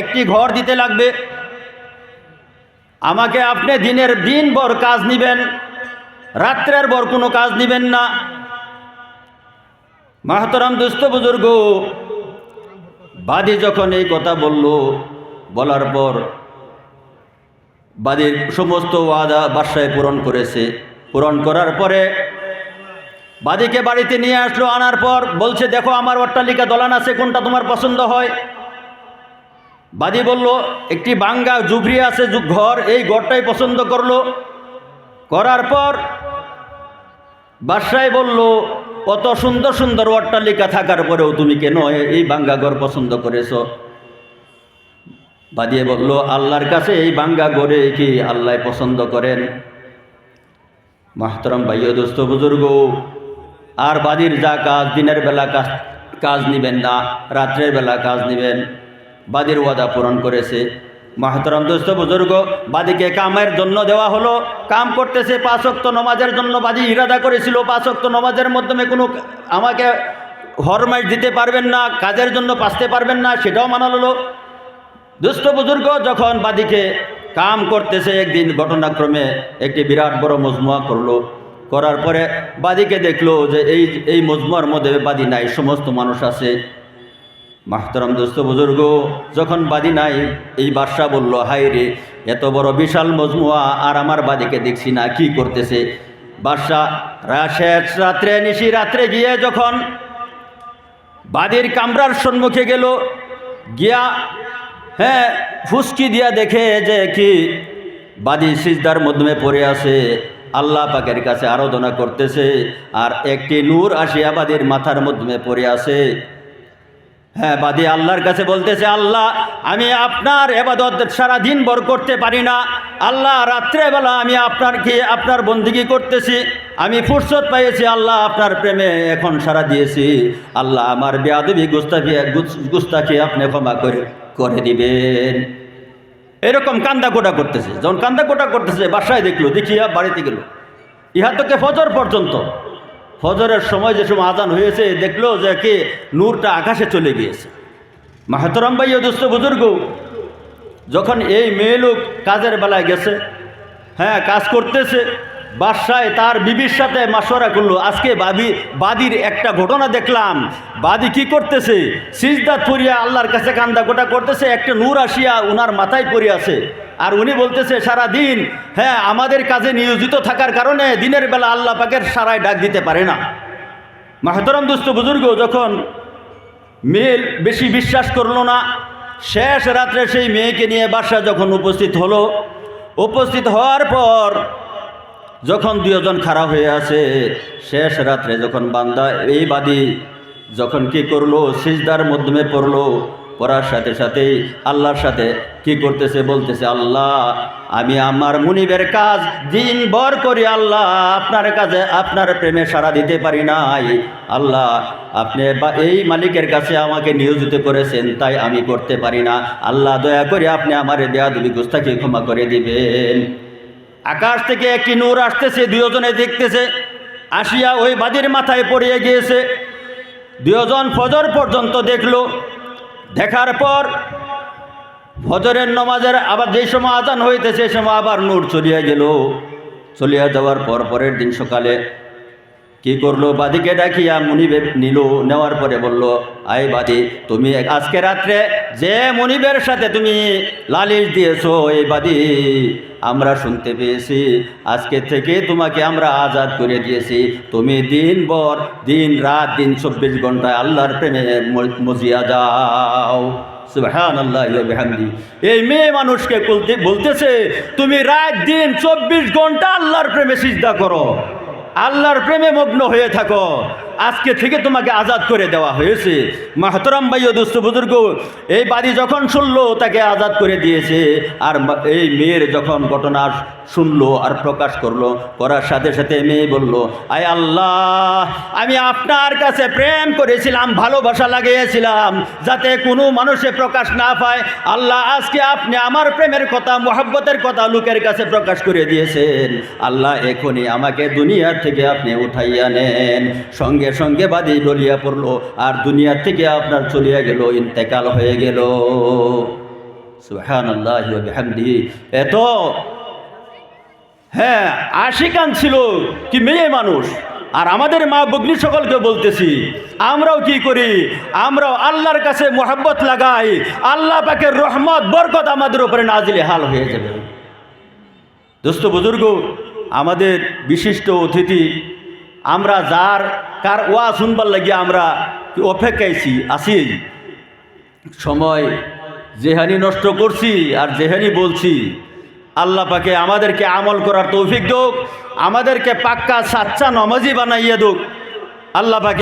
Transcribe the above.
একটি ঘর দিতে লাগবে। আমাকে আপনি দিনের দিন বর কাজ নিবেন, রাত্রের বর কোনো কাজ নিবেন না। মাহতরাম দুস্থ বুজুর্গ বাদী যখন এই কথা বলল, বলার পর বাদীর সমস্ত ওয়াদা বাসায় পূরণ করেছে। পূরণ করার পরে বাদীকে বাড়িতে নিয়ে আসলো, আনার পর বলছে, দেখো, আমার অট্টালিকা দলান আছে, কোনটা তোমার পছন্দ হয়? বাদী বলল, একটি বাঙ্গা জুবরি আছে ঘর, এই ঘরটাই পছন্দ করল। করার পর বাদশাহ বলল কত সুন্দর সুন্দর অট্টালিকা থাকার পরেও তুমি কেন এই বাঙ্গা ঘর পছন্দ করেছ? বাদিয়ে বলল, আল্লাহর কাছে এই বাঙ্গা গড়ে কি আল্লাহ পছন্দ করেন? মাহতরম ভাই দোস্ত, বুজুর্গ, আর বাদির যা কাজ, দিনের বেলা কাজ কাজ নিবেন না, রাত্রের বেলা কাজ নিবেন। বাদির ওয়াদা পূরণ করেছে। মাহতরম দোস্ত বুজুর্গ, বাদিকে কামের জন্য দেওয়া হলো। কাম করতেছে পাঁচক্ত নমাজের জন্য। বাদি ইরাদা করেছিল পাঁচক্ত নমাজের মাধ্যমে কোনো আমাকে হরমাইশ দিতে পারবেন না, কাজের জন্য পাসতে পারবেন না, সেটাও মানা হলো। দুষ্ট বুজুর্গ, যখন বাদিকে কাম করতেছে, একদিন ঘটনাক্রমে একটি বিরাট বড় মজমুয়া করল। করার পরে বাদিকে দেখল যে এই এই মজমুয়ার মধ্যে বাদি নাই, সমস্ত মানুষ আছে। মাহতরম দোস্ত বুজুর্গ, যখন বাদি নাই, এই বাদশাহ বলল হাই রে, এত বড় বিশাল মজমুয়া, আর আমার বাদিকে দেখছি না, কি করতেছে? বাদশাহ শেষ রাত্রে, নিশি রাত্রে গিয়ে যখন বাদির কামরার সম্মুখে গেল, গিয়া হ্যাঁ ফুসকি দিয়া দেখে যে কি বাদি সিজদার মাধ্যমে পড়ে আছে, আল্লাহ পাকের কাছে আরাধনা করতেছে, আর একটি নূর আসিয়া বাদির মাথার মাধ্যমে পড়ে আছে। হ্যাঁ বাদী আল্লাহর কাছে বলতেছে, আল্লাহ, আমি আপনার এবাদত সারা দিন বর করতে পারি না। আল্লাহ, রাত্রেবেলা আমি আপনার কি আপনার বন্দিগি করতেছি। আমি ফুরসত পাইছি আল্লাহ, আপনার প্রেমে এখন সারা দিয়েছি। আল্লাহ, আমার বেয়াদবি গুস্তাফি গুস্তাখি আপনি ক্ষমা করে করে দিবেন। এরকম কান্দা কোটা করতেছে। যখন কান্দা কোটা করতেছে, বাসায় দেখল, দেখিয়া বাড়িতে গেল। ইহা তোকে ফজর পর্যন্ত। ফজরের সময় যে সময় আজান হয়েছে, দেখল যে কে নূরটা আকাশে চলে গিয়েছে। মাহাতরাম ভাই দুস্থ বুজুর্গ, যখন এই মেয়ে লোক কাজের বেলায় গেছে হ্যাঁ কাজ করতেছে বাসায় তার বিবির সাথে মাসোয়ারা করল। আজকে বাদি বাদির একটা ঘটনা দেখলাম। বাদি কি করতেছে? সিজদাত পরিয়া আল্লাহর কাছে কান্দা গোটা করতেছে, একটা নূর আসিয়া উনার মাথায় পড়ে আছে আর উনি বলতেছে, সারা দিন হ্যাঁ আমাদের কাজে নিয়োজিত থাকার কারণে দিনের বেলা আল্লাহ পাকের সারায় ডাক দিতে পারে না। মাহতরম দুস্থ বুজুর্গ যখন মেয়ে বেশি বিশ্বাস করল না, শেষ রাত্রে সেই মেয়েকে নিয়ে বাসা যখন উপস্থিত হলো, উপস্থিত হওয়ার পর যখন দুজন খারাপ হয়ে আছে, শেষ রাত্রে যখন বান্দা এই বাদী যখন কি করল, সিজদার মাধ্যমে পড়ল পড়ার সাথে সাথেই আল্লাহর সাথে কি করতেছে, বলতেছে, আল্লাহ, আমি আমার মুনিবের কাজ দিন বর করি, আল্লাহ, আপনার কাজে আপনার প্রেমে সাড়া দিতে পারি নাই। আল্লাহ, আপনি বা এই মালিকের কাছে আমাকে নিয়োজিত করেছেন, তাই আমি করতে পারি না। আল্লাহ, দয়া করে আপনি আমার বেয়াদবি গুস্তাকে ক্ষমা করে দিবেন। আকাশ থেকে একটি নূর আসতেছে দুজনে দেখতেছে, আসিয়া ওই বাদির মাথায় পড়িয়ে গিয়েছে। দুজন ফজর পর্যন্ত দেখল। দেখার পর ফজরের নমাজের আবার যে সময় আজান হইতেছে সেই সময় আবার নূর চলিয়া গেল। চলিয়া যাওয়ার পর পরের দিন সকালে কি করল? বাদিকে ডাকিয়া মনিবে নিল, নেওয়ার পরে বলল আই বাদি, তুমি আজকে রাত্রে যে মনিবের সাথে তুমি লালিশ দিয়েছ, এই বাদি, আমরা শুনতে পেয়েছি। আজকে থেকে তোমাকে আমরা আজাদ করে দিয়েছি। তুমি দিন বর দিন রাত, দিন চব্বিশ ঘন্টায় আল্লাহর প্রেমে মজিয়া যাও এই মেয়ে মানুষকে বলতে, বলতেছে, তুমি রাত, দিন, চব্বিশ ঘণ্টা আল্লাহর প্রেমে সিজদা করো। আল্লাহর প্রেমে মগ্ন হয়ে থাকো। আজকে থেকে তোমাকে আজাদ করে দেওয়া হয়েছে। মাহতরাম ভাই দুস্থ বুজুর্গ এই বাড়ি যখন শুনলো, তাকে আজাদ করে দিয়েছে। আর এই মেয়ের যখন ঘটনা শুনলো আর প্রকাশ করল। করার সাথে সাথে মেয়ে বলল, আয় আল্লাহ, আমি আপনার কাছে প্রেম করেছিলাম, ভালোবাসা লাগিয়েছিলাম, যাতে কোনো মানুষে প্রকাশ না পায়। আল্লাহ আজকে আপনি আমার প্রেমের কথা, মোহাব্বতের কথা লোকের কাছে প্রকাশ করে দিয়েছেন। আল্লাহ এখনই আমাকে দুনিয়ার থেকে আপনি উঠাইয়া নেন। সঙ্গে সঙ্গে বাদী ডলিয়া পড়ল, আর দুনিয়ার থেকে আপনার চলিয়া গেল, ইন্তেকাল হয়ে গেল। সুহান আল্লাহ এত হ্যাঁ আশিকান ছিল কি মেয়ে মানুষ। আর আমাদের মা বগ্নি সকলকে বলতেছি, আমরাও কি করি? আমরাও আল্লাহর কাছে মোহাব্বত লাগাই, আল্লাহ পাকের রহমত, বরকত আমাদের উপরে নাজিলে হাল হয়ে যাবে। দোস্ত বুজুর্গ, আমাদের বিশিষ্ট অতিথি, আমরা যার, কার ওয়া শুনবার লাগিয়ে আমরা অপেক্ষাইছি, আছি। সময় যেহানি নষ্ট করছি আর যেহানি বলছি আল্লাহ পাকে আমাদেরকে আমল করার তৌফিক দোক, আমাদেরকে পাক্কা সাচ্চা নমাজি বানাইয়া দোক। আল্লাহ পাকে